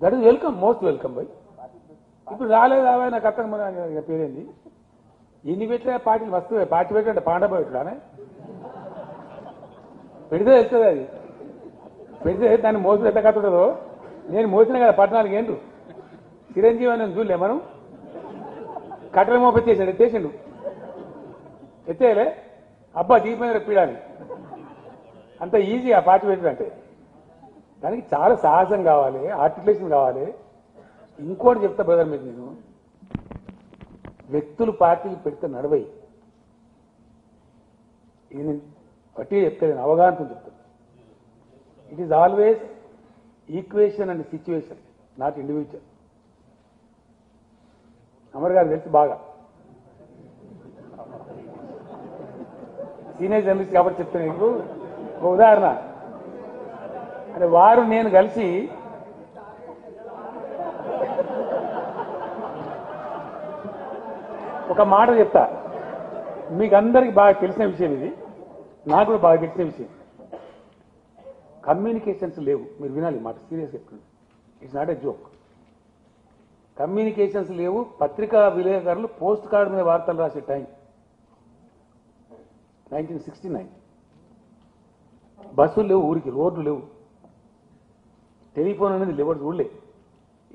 That is welcome most welcome bye ఇప్పుడు రాలేదు అవే నాకు అర్థం మన పేరేంది? ఎన్ని పెట్టినా పార్టీలు వస్తుంది పార్టీ పెట్టండి పాండ పెట్టడానే పెడితే వెళ్తుంది అది. పెడితే దాన్ని మోసం ఎంత కథ నేను మోసిన కదా పద్నాలుగు ఏండు చిరంజీవి అని చూడలే మనం. కట్టెల మోప ఎత్తేసిండు ఎత్తేయలే? అబ్బా దీపమైన పీడాలి అంత ఈజీ ఆ పార్టీ పెట్టడంటే దానికి చాలా సాహసం కావాలి ఆర్టికులేషన్ కావాలి. ఇంకోటి చెప్తా బ్రదర్ మీకు నేను. వ్యక్తులు పార్టీలు పెడితే నడవై ఇది బట్టి చెప్తాను అవగాహనతో చెప్తాను it is always equation and situation not individual Amar garu తెలిసి బాగా. సీనియర్ జర్నలిస్ట్ కాబట్టి చెప్తాను మీకు ఒక ఉదాహరణ. అంటే వారు నేను కలిసి ఒక మాట చెప్తా. మీకు అందరికి బాగా తెలిసిన విషయం ఇది. నాకు కూడా బాగా తెలిసిన విషయం. కమ్యూనికేషన్స్ లేవు. మీరు వినాలి మాట. సీరియస్ చెప్తుంది it's not a joke communications లేవు. పత్రికా విలేకరులు పోస్ట్ కార్డు మీద వార్తలు రాసే టైం. Nineteen sixty nine. బస్సులు లేవు ఊరికి రోడ్లు లేవు. టెలిఫోన్ అనేది లేవడు చూడలే.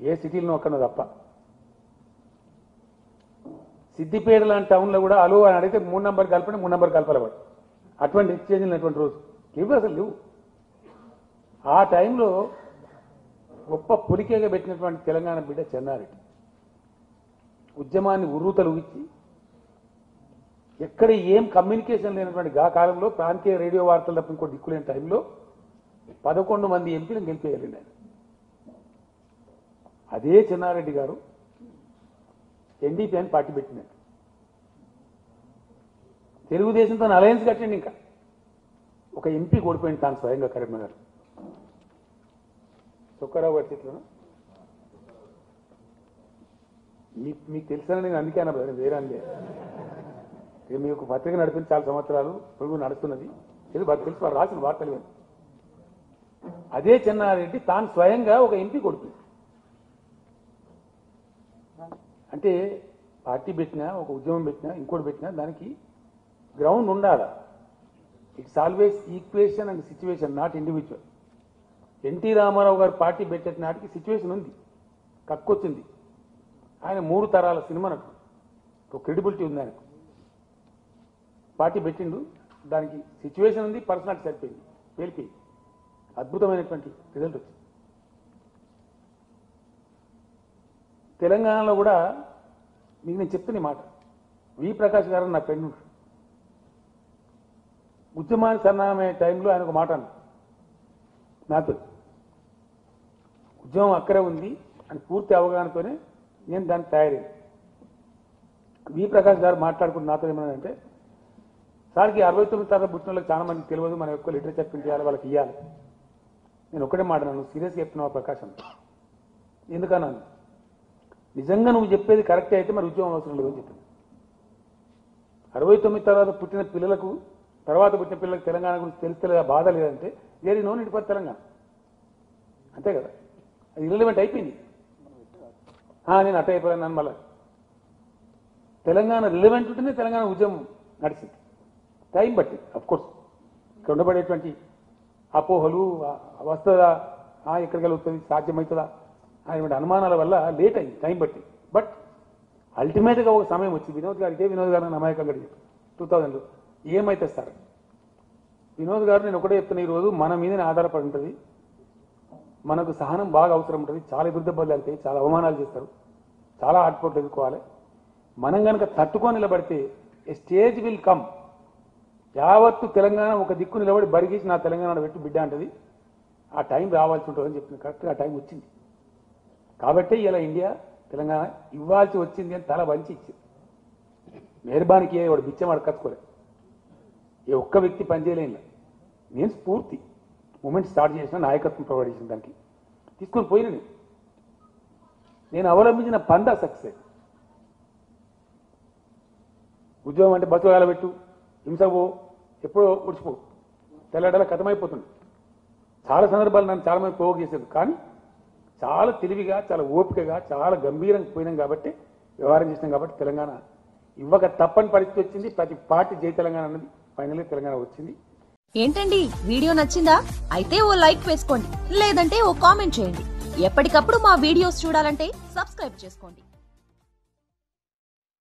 ఏ సిటీలో ఒక్కనో తప్ప. సిద్దిపేట లాంటి టౌన్లో కూడా అలో అని అడిగితే మూడు నంబర్ కలపండి మూడు నెంబర్ కలపలేవాడు అటువంటి ఎక్స్చేంజ్ అటువంటి రోజు. లేవు అసలు లేవు. ఆ టైంలో గొప్ప పులికేగా పెట్టినటువంటి తెలంగాణ బిడ్డ చెన్నారెడ్డి. ఉద్యమాన్ని ఉర్రూతలు ఇచ్చి ఎక్కడ ఏం కమ్యూనికేషన్ లేనటువంటి గా కాలంలో ప్రాంతీయ రేడియో వార్తలు తప్ప ఇంకో దిక్కులేని టైంలో పదకొండు మంది ఎంపీలను గెలిపేయాలండి ఆయన అదే చిన్నారెడ్డి గారు ఎన్డీపీ అని పార్టీ పెట్టినాడు. తెలుగుదేశంతో అలయన్స్ కట్టండి ఇంకా. ఒక ఎంపీ ఓడిపోయింది తాను స్వయంగా కరీంనగర్. సుక్కారావు గారి చేతిలో మీకు మీకు నేను అందుకే అన్న వేరే అందే. ఇది మీకు పత్రిక నడిపించి చాలా సంవత్సరాలు పొరుగు నడుస్తున్నది. ఇది బాగా తెలుసు వారు రాసిన వార్తలు ఇవన్నీ. అదే చెన్నారెడ్డి తాను స్వయంగా ఒక ఎంపీ కొడుకు. అంటే పార్టీ పెట్టినా ఒక ఉద్యమం పెట్టినా ఇంకోటి పెట్టినా దానికి గ్రౌండ్ ఉండాలా? It's always equation and situation not individual NT Ramarao garu party పెట్టే నాటికి సిచ్యువేషన్ ఉంది. కక్కొచ్చింది. ఆయన మూడు తరాల సినిమా నటుడు ఒక క్రెడిబిలిటీ ఉంది ఆయనకు. పార్టీ పెట్టిండు దానికి సిచ్యువేషన్ ఉంది పర్సనాలిటీ సరిపోయింది వెళ్ళిపోయింది అద్భుతమైనటువంటి రిజల్ట్ వచ్చింది. తెలంగాణలో కూడా మీకు నేను చెప్తున్న ఈ మాట. వి ప్రకాష్ గారు నా ఫ్రెండ్ ఉద్యమానికి సన్నాహమే టైంలో ఆయన ఒక మాట అన్న నాతో. ఉద్యమం అక్కడే ఉంది అని పూర్తి అవగాహనతోనే నేను దాన్ని తయారైంది. వి ప్రకాష్ గారు మాట్లాడుకున్న నాతో ఏమన్నాడంటే సార్కి అరవై తొమ్మిది తరగతి పుట్టిన వాళ్ళకి చాలా మంది తెలియదు మనం ఎక్కువ లిటరేచర్ ప్రింట్ చేయాలి వాళ్ళకి ఇవ్వాలి నేను ఒకటే మాట నన్ను సీరియస్గా చెప్తున్నావు ప్రకాశం? ఎందుకన్నాను నిజంగా నువ్వు చెప్పేది కరెక్టే అయితే మరి ఉద్యోగం అవసరం లేదని చెప్పింది. అరవై తొమ్మిది తర్వాత పుట్టిన పిల్లలకు తర్వాత పుట్టిన పిల్లలకు తెలంగాణ గురించి తెలుస్తలేదా బాధ లేదంటే ఏది నో నీటి తెలంగాణ. అంతే కదా? అది ఇరలవెంట్ అయిపోయింది. ఆ, నేను అట్ట అయిపోయాను నన్ను మళ్ళీ. తెలంగాణ రిలివెంట్ ఉంటేనే తెలంగాణ ఉద్యమం నడిచింది టైం బట్టి అఫ్కోర్స్ ఇక్కడ ఉండబడేటువంటి అపోహలు వస్తుందా ఆ, ఎక్కడికి వెళ్తుంది సాధ్యమవుతుందా అనేటువంటి అనుమానాల వల్ల లేట్ అయింది టైం బట్టి. బట్ అల్టిమేట్గా ఒక సమయం వచ్చింది. వినోద్ గారు ఇదే వినోద్ గారు అమాయకం గడి టూ థౌజండ్లో ఏమైతే సార్ వినోద్ గారు నేను ఒకటే చెప్తున్నా ఈరోజు మన మీదనే ఆధారపడి ఉంటుంది. మనకు సహనం బాగా అవసరం ఉంటుంది. చాలా ఎదురుదెబ్బలు వెళ్తాయి చాలా అవమానాలు చేస్తారు. చాలా ఆటుపోట్లు ఎదుర్కోవాలి. మనం కనుక తట్టుకొని నిలబడితే ఏ స్టేజ్ విల్ కమ్ యావత్తు తెలంగాణ ఒక దిక్కు నిలబడి బరిగేసి నా తెలంగాణ పెట్టి బిడ్డ అంటది. ఆ టైం రావాల్సి ఉంటుందని చెప్పింది కరెక్ట్గా ఆ టైం వచ్చింది. కాబట్టి ఇలా ఇండియా తెలంగాణ ఇవ్వాల్సి వచ్చింది అని తల వంచి ఇచ్చింది. మెహర్బానికి వాడు బిచ్చం అడకచ్చుకోలే ఏ ఒక్క వ్యక్తి పనిచేయలేను నేను స్ఫూర్తి. మూమెంట్ స్టార్ట్ చేసిన నాయకత్వం ప్రొవైడ్ చేసిన దానికి. తీసుకొని పోయిన నేను. అవలంబించిన పంద సక్సెస్. ఉద్యోగం అంటే బస్సు పెట్టు హింసబో ఎప్పుడో ఉడిచిపో తెల్లడల కథమైపోతుంది. చాలా సందర్భాలు నన్ను చాలా మంది పోగు చేసేది కానీ చాలా తెలివిగా చాలా ఓపికగా చాలా గంభీరంగా పోయినాం కాబట్టి వ్యవహారం చేసినాం కాబట్టి తెలంగాణ ఇవ్వక తప్పని పరిస్థితి వచ్చింది. ప్రతి పార్టీ జై తెలంగాణ అన్నది. ఫైనల్గా తెలంగాణ వచ్చింది. ఏంటండి? వీడియో నచ్చిందా? అయితే ఓ లైక్ వేసుకోండి. లేదంటే ఓ కామెంట్ చేయండి. ఎప్పటికప్పుడు మా వీడియోస్ చూడాలంటే సబ్స్క్రైబ్ చేసుకోండి.